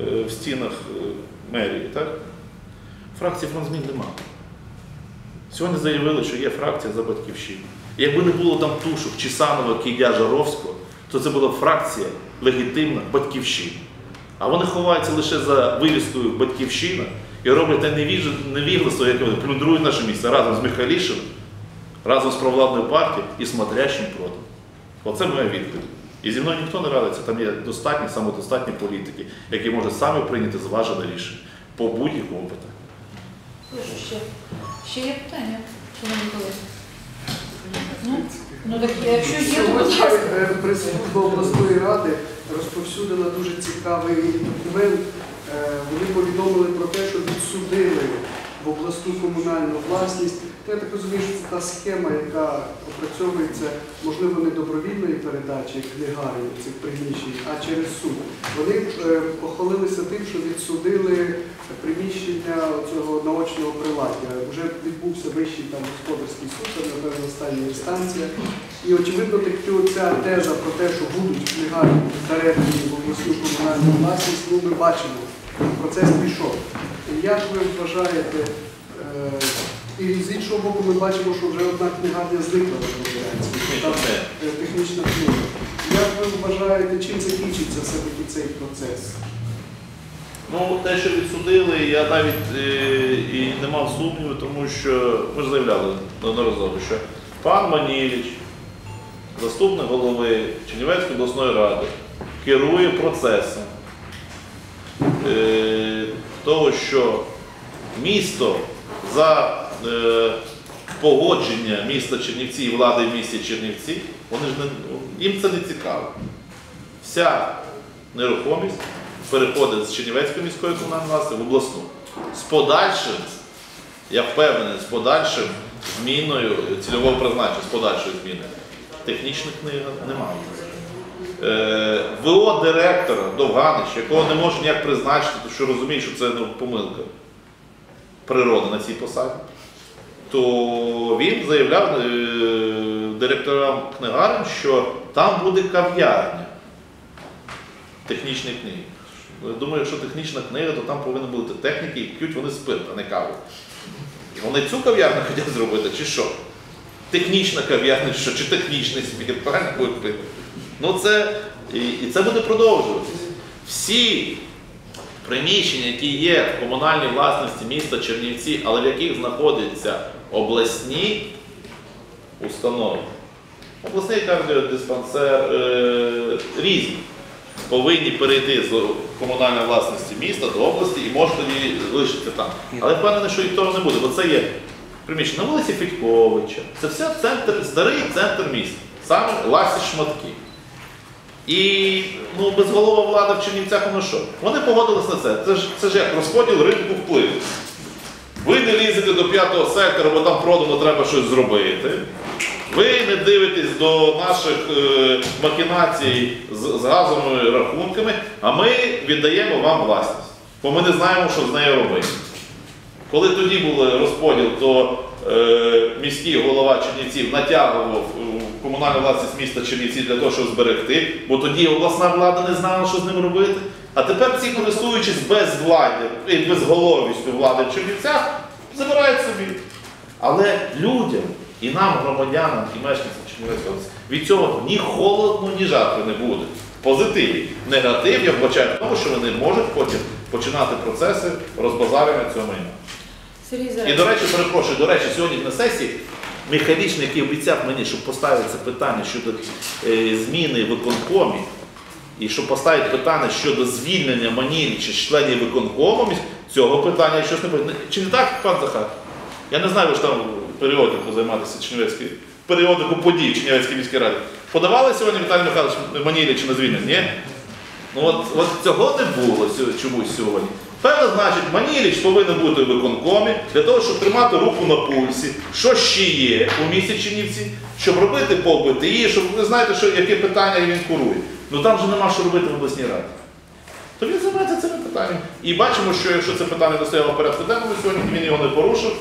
е, в стінах е, мерії, так? Фракції фронтзмін немає. Сьогодні заявили, що є фракція за батьківщину. Якби не було там Тушок, Чесанова, Кідя, Жаровського, то це була фракція легітимна батьківщина. А вони ховаються лише за вивіскою батьківщина і роблять те невігластво, яке вони плюндрують наше місце разом з Михайлішином, разом з провладною партією і смотрящим проти. Оце моя відповідь. І зі мною ніхто не радиться, там є достатні, самодостатні політики, які можуть самі прийняти зважене рішення по будь-якому питанню. Прошу ще. Ще є питання, шановні колеги? Ну, ну так якщо є, то будь ласка. е, обласної ради розповсюдила дуже цікавий документ. Е, Вони повідомили про те, що відсудили в обласну комунальну власність. Я так розумію, що це та схема, яка опрацьовується, можливо, не добровільної передачі книгарні цих приміщень, а через суд. Вони е, похвалилися тим, що відсудили приміщення цього наочного приладдя. Вже відбувся вищий там господарський суд, це, напевно, остання інстанція. І очевидно, ця теза про те, що будуть книгарні передані в обласну комунальну власність, ну ми бачимо, процес пішов. Як ви вважаєте, і з іншого боку, ми бачимо, що вже одна книгарня зникла в е, технічна книга. Як ви вважаєте, чим закінчиться все-таки цей процес? Ну, те, що відсудили, я навіть е, і не мав сумніву, тому що ми ж заявляли неодноразово, що пан Маніліч, заступник голови Чернівецької обласної ради, керує процесом е, того, що місто за погодження міста Чернівці і влади в місті Чернівці, вони ж не, їм це не цікаво. Вся нерухомість переходить з Чернівецької міської комунальної власності в обласну. З подальшим, я впевнений, з подальшим зміною цільового призначення, з подальшою зміною. Технічних книг немає. Е, ВО директора Довганич, якого не може ніяк призначити, тому що розуміє, що це не помилка природи на цій посаді, то він заявляв е, директорам книгарень, що там буде кав'ярня технічної книги. Я думаю, якщо технічна книга, то там повинні бути техніки, і п'ють вони спирт, а не каву. Вони цю кав'ярню хочуть зробити, чи що? Технічна кав'ярня, що, чи технічний спірт, правильно будуть пити. Ну це, і, і це буде продовжуватися. Всі приміщення, які є в комунальній власності міста Чернівці, але в яких знаходяться обласні установи, обласний кардіодиспансер, е, різні, повинні перейти з комунальної власності міста до області і можуть тоді лишитися там. Але впевнений, що і того не буде, бо це є приміщення на вулиці Федьковича. Це все центр, старий центр міста, саме ласі шматки. І ну, безголова влада в Чернівцях, воно що? Вони погодились на це. Це ж, це ж як розподіл ринку впливу. Ви не лізете до п'ятого сектора, бо там продано треба щось зробити. Ви не дивитесь до наших е, макінацій з, з газовими рахунками, а ми віддаємо вам власність. Бо ми не знаємо, що з нею робити. Коли тоді був розподіл, то е, міський голова Чернівців натягував е, комунальну власність міста Чернівці для того, щоб зберегти, бо тоді обласна влада не знала, що з ним робити. А тепер ці, користуючись безвладдям і безголовістю влади в Чернівцях, забирають собі. Але людям і нам, громадянам і мешканцям Чернівецької області, від цього ні холодно, ні жарко не буде. Позитив. Негатив, я вбачаю в тому, що вони можуть потім починати процеси розбазарення цього майна. І до речі, перепрошую, до речі, сьогодні на сесії Михайлічний, який обіцяв мені, щоб поставити це питання щодо е, зміни в виконкомі, і щоб поставити питання щодо звільнення Маніліча членів виконкому, цього питання щось не буде. Чи не так, пан Захар? Я не знаю, ви ж там періодику займатися Чернівецькою, періодику подій Чернівецькій міській раді. Подавали сьогодні Віталій Михайлович Маніліча на звільнення? Ні? Ну от, от цього не було чомусь сьогодні. Певно, значить, Маніліч повинен бути в виконкомі для того, щоб тримати руку на пульсі, що ще є у місті Чернівці, щоб робити по БТІ, щоб ви знаєте, що, яке питання він курує. Ну там же нема що робити в обласній раді. То він займається цими питаннями. І бачимо, що якщо це питання не стояло в порядку денному сьогодні, він його не порушив,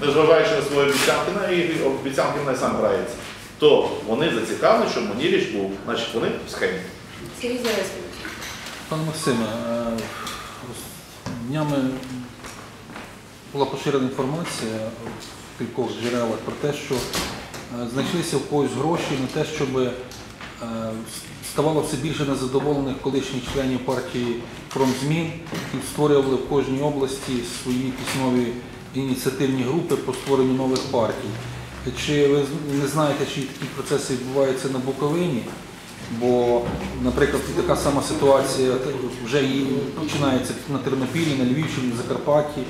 незважаючи на свої обіцянки, на і обіцянки не сам грається, то вони зацікавлені, щоб Маніліч був. Значить, вони в схемі. Пане Максиме, е, днями була поширена інформація в кількох джерелах про те, що е, знайшлися в когось гроші на те, щоб е, ставало все більше незадоволених колишніх членів партії «Промзмін» і створювали в кожній області свої письмові ініціативні групи по створенню нових партій. Чи ви не знаєте, чи такі процеси відбуваються на Буковині? Бо, наприклад, така сама ситуація вже починається на Тернопілі, на Львівщині, на Закарпатті,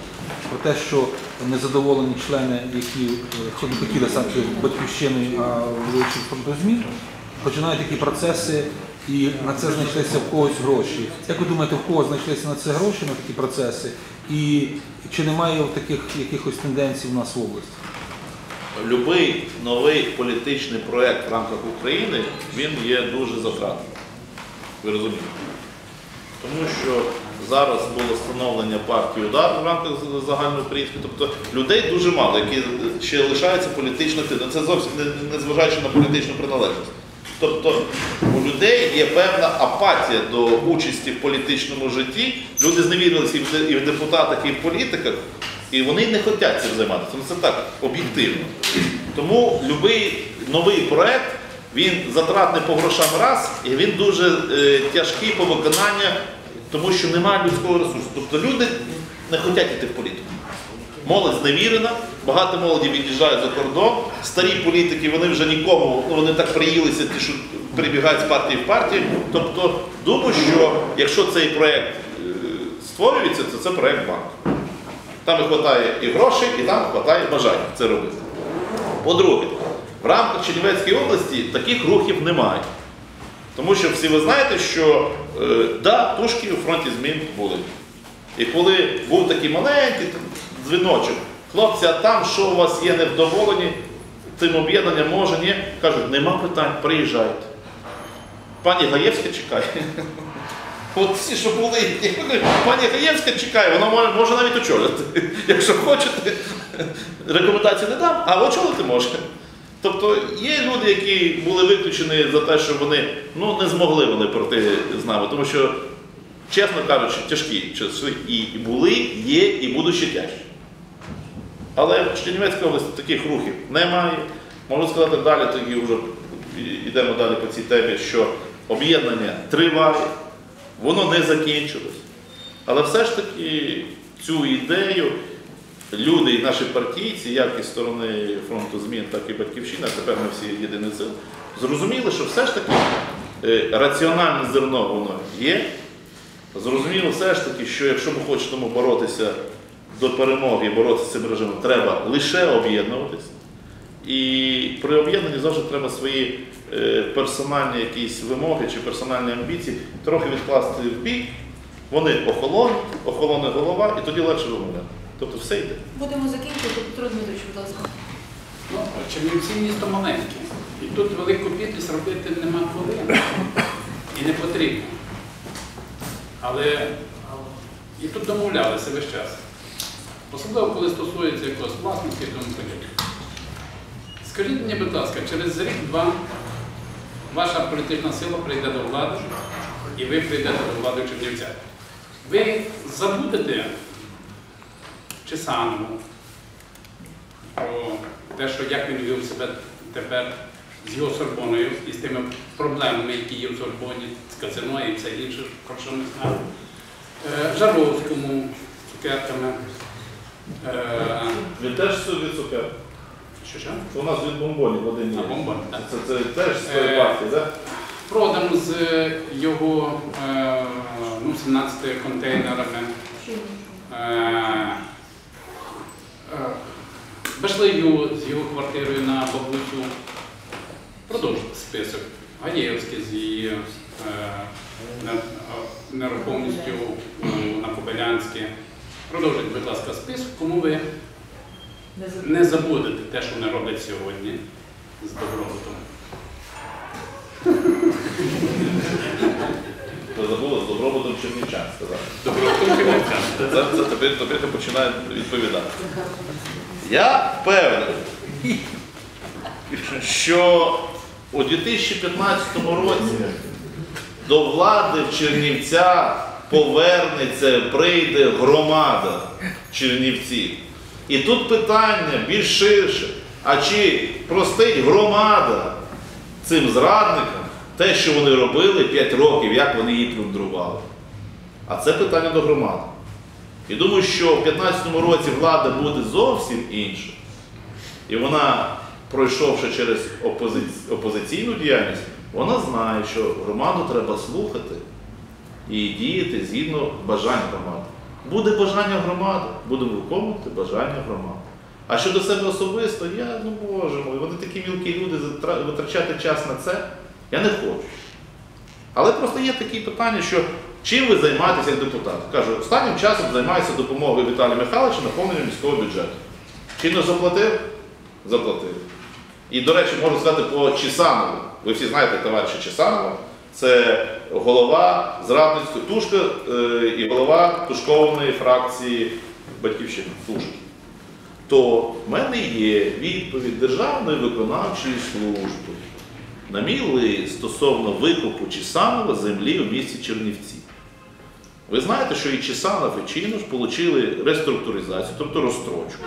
про те, що незадоволені члени, які е, хотіли стати батьківщиною, а вийшли фронту змін, починають такі процеси і на це знайшлися в когось гроші. Як ви думаєте, в кого знайшлися на це гроші, на такі процеси? І чи немає таких якихось тенденцій в нас в області? Любий новий політичний проєкт в рамках України, він є дуже затратним. Ви розумієте? Тому що зараз було встановлення партії удар в рамках загальноукраїнської, тобто людей дуже мало, які ще лишаються політично. Це зовсім не, зважаючи на політичну приналежність. Тобто у людей є певна апатія до участі в політичному житті. Люди зневірилися і в депутатах, і в політиках, і вони не хочуть цим займатися. Ну, Це так об'єктивно. Тому будь-який новий проект він затратний по грошам раз, і він дуже е, тяжкий по виконанню, тому що немає людського ресурсу. Тобто люди не хочуть йти в політику. Молодь зневірена, багато молоді від'їжджають за кордон. Старі політики вони вже нікому, ну вони так приїлися, ті, що перебігають з партії в партію. Тобто, думаю, що якщо цей проект е, створюється, то це проект банку. Там вистачає і грошей, і там вистачає бажання це робити. По-друге, в рамках Чернівецької області таких рухів немає. Тому що всі ви знаєте, що е, да, тушки у фронті змін були. І коли був такий маленький дзвіночок, хлопці, а там що у вас є невдоволені, цим об'єднанням може, ні, кажуть, нема питань, приїжджайте. Пані Гаєвська чекає. От всі, що були, пані Гаєвська чекає, вона може, може навіть очолити. Якщо хочете, рекомендації не дам, а очолити може. Тобто є люди, які були виключені за те, що вони ну, не змогли вони пройти з нами, тому що, чесно кажучи, тяжкі часи і були, є, і будуть ще тяжчі. Але в Чернівецькій області таких рухів немає. Можу сказати далі, тоді вже йдемо далі по цій темі, що об'єднання триває, воно не закінчилось. Але все ж таки цю ідею люди і наші партійці, як із сторони фронту змін, так і батьківщина, тепер ми всі єдиний сил, зрозуміли, що все ж таки е, раціональне зерно воно є. Зрозуміло все ж таки, що якщо ми хочемо боротися до перемоги боротися з цим режимом, треба лише об'єднуватися. І при об'єднанні завжди треба свої е, персональні якісь вимоги чи персональні амбіції трохи відкласти в бік. Вони охолонуть, охолоне голова, і тоді легше вимовляти. Тобто все йде. Будемо закінчувати. Петро Дмитрович, будь ласка. Ну, Чернівці місто маленьке. І тут велику бідність робити нема коли. І не потрібно. Але і тут домовлялися весь час. Особливо, коли стосується якогось власника і тому подібне. Скажіть мені, будь ласка, через рік-два ваша політична сила прийде до влади, і ви прийдете до влади в Чернівцях. Ви забудете Чесанову, про те, що як він вів себе тепер з його Сорбоною і з тими проблемами, які є в Сорбоні, з казино і все інше, про що ми знаємо. Е, Жаровському цукерками. Е, Він теж собі цукер. Що що? У нас від бомбонів один є. А, бомбоні, так. Це, це теж з Е, тої партії, так? Продано з його е, ну, 17 контейнерами. Е, е, Башлею з його квартирою на бабусю. Продовжуйте список. Гаєвський з її е, е, нерухомістю на Кобилянське. Продовжуйте, будь ласка, список, кому ви Не забудете те, що вони роблять сьогодні з добробутом. Ти забула з добробутом Чернівчан сказати. Добробутом Чернівцям. Це, це тепер, тепер ти починає відповідати. Я впевнений, що у 2015 році до влади в Чернівцях повернеться, прийде громада Чернівців. І тут питання більш ширше. А чи простить громада цим зрадникам те, що вони робили 5 років, як вони її плюндрували? А це питання до громади. І думаю, що в 2015 році влада буде зовсім інша. І вона, пройшовши через опози- опозиційну діяльність, вона знає, що громаду треба слухати і діяти згідно бажань громади. Буде бажання громади, будемо виконувати бажання громади. А щодо себе особисто, я, ну боже мой, вони такі мілкі люди, витрачати час на це, я не хочу. Але просто є такі питання, що чим ви займаєтеся як депутат? Кажу, останнім часом займаюся допомогою Віталія Михайловича наповненню міського бюджету. Чи не заплатив? Заплатив. І, до речі, можу сказати по Чесанову. Ви всі знаєте товариша Чесанова. Це голова зрадницької тушка е, і голова тушкованої фракції Батьківщини Тушки. То в мене є відповідь Державної виконавчої служби на мій лист стосовно викупу Чесанова землі у місті Чернівці. Ви знаєте, що і Чесанов, і Чинош отримали реструктуризацію, тобто розстрочку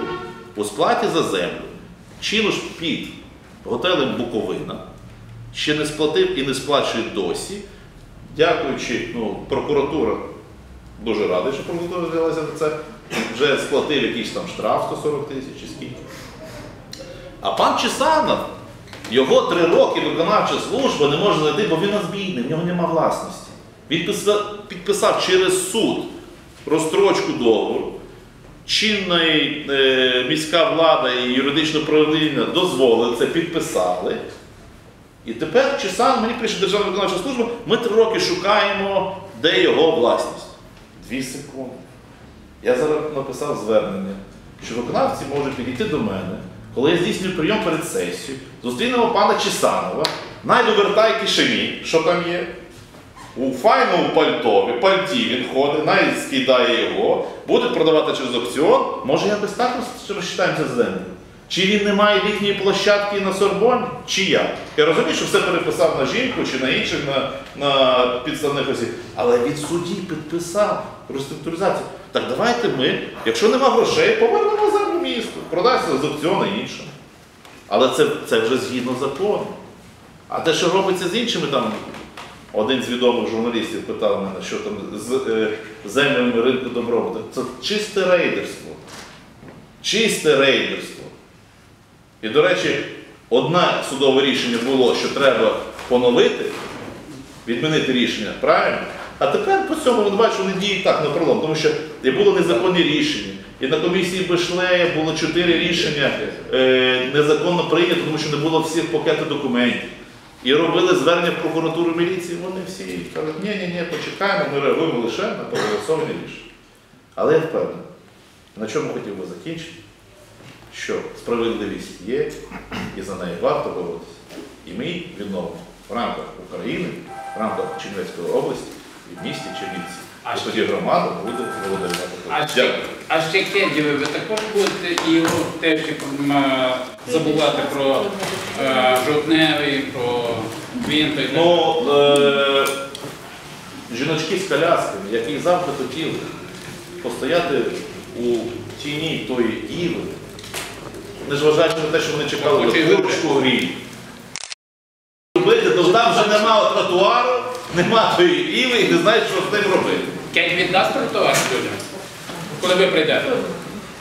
у сплаті за землю. Чинош під готелем Буковина ще не сплатив і не сплачує досі. Дякуючи, ну, прокуратура дуже радий, що прокуратура взялася за це. Вже сплатив якийсь там штраф 140 тисяч чи скільки. А пан Чесанов, його три роки виконавча служба не може знайти, бо він нас в нього нема власності. Він підписав, підписав через суд розстрочку договору. Чинна е, міська влада і юридичне управління дозволили це, підписали. І тепер Чесан, мені пише Державна виконавча служба, ми три роки шукаємо, де його власність. Дві секунди. Я зараз написав звернення, що виконавці можуть підійти до мене, коли я здійснюю прийом перед сесією, зустрінемо пана Чесанова, найдовертай кишені, що там є. У файному пальтові, пальті він ходить, навіть скидає його, буде продавати через аукціон. Може якось так роз- розчитаємося з землею? Чи він не має літньої площадки на Сорбоні? Чи як? Я розумію, що все переписав на жінку чи на інших на, на підставних осіб. Але від судді підписав реструктуризацію. Так давайте ми, якщо нема грошей, повернемо землю місту, продасться з аукціону іншим. Але це, це вже згідно закону. А те, що робиться з іншими там, один з відомих журналістів питав мене, що там з е, землями ринку добробуту. Це чисте рейдерство. Чисте рейдерство. І, до речі, одне судове рішення було, що треба поновити, відмінити рішення, правильно? А тепер по цьому вони бачать, вони діють так на пролом, тому що і було незаконні рішення. І на комісії Бешлея було чотири рішення е, незаконно прийнято, тому що не було всіх пакету документів. І робили звернення в прокуратуру міліції, вони всі кажуть, ні, ні, ні, почекаємо, ми реагуємо лише на проголосовані рішення. Але я впевнений, на чому хотів би закінчити, що справедливість є, і за неї варто боротися. І ми відновимо в рамках України, в рамках Чернівецької області і в місті Чернівці. А тоді громада буде володарювати. А ще, а ще Кедєві, ви також будете і теж забувати про е, жовтневий, про Квінто і так? Ну, е, жіночки з колясками, які завжди хотіли постояти у тіні тої іви, незважаючи на те, що вони чекали курочку грі. То там вже немає тротуару, нема тої іви і не знають, що з ним робити. Кедь віддасть тротуар людям, коли ви прийдете?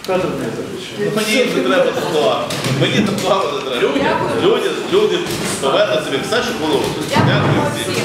Ну мені не треба тротуар. Мені тротуару не треба. Людям? Люди, люди повернуть собі все, що було. Дякую всім.